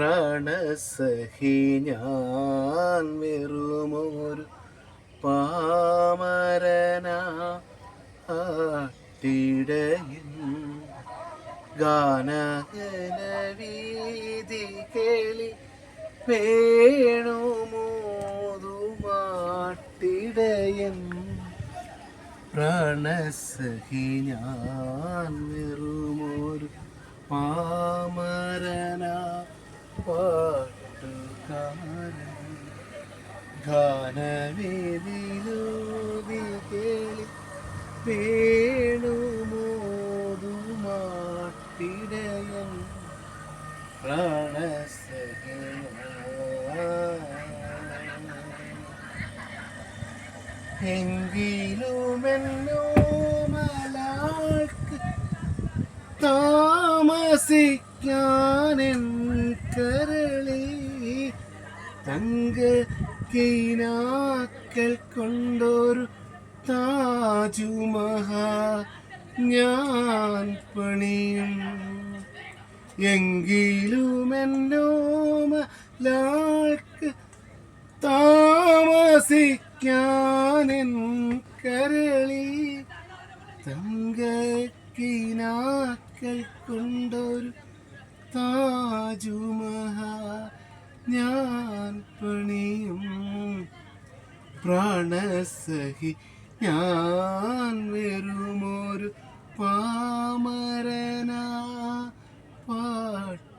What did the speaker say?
പ്രാണസഹി ഞാൻ വെറുമൊരു പാമരനാ ആട്ടിടയൻ ഗാനഗനവീതി കേളി വേണുമോതുമാട്ടിടയൻ പ്രാണസഹി ഞാൻ വെറുമൊരു പാട്ടുകാരൻ ഗാനവേദിലൂതി കേളി വേണുമോതുമാട്ടിടയൻ കരളി തങ്ക കീനാക്കൾ കൊണ്ടൊരു താജുമഹാ ഞാൻ പണിയും. എങ്കിലും എന്നോമ ലാൾക്ക് താമസിക്കാനെൻ കരളി തങ്കക്കിനാക്കൾ കൊണ്ടൊരു താജുമഹ ഞാൻ പണിയും പ്രാണസഹി ഞാൻ വെറുമൊരു പാമരന പാട്ടുകാരൻ.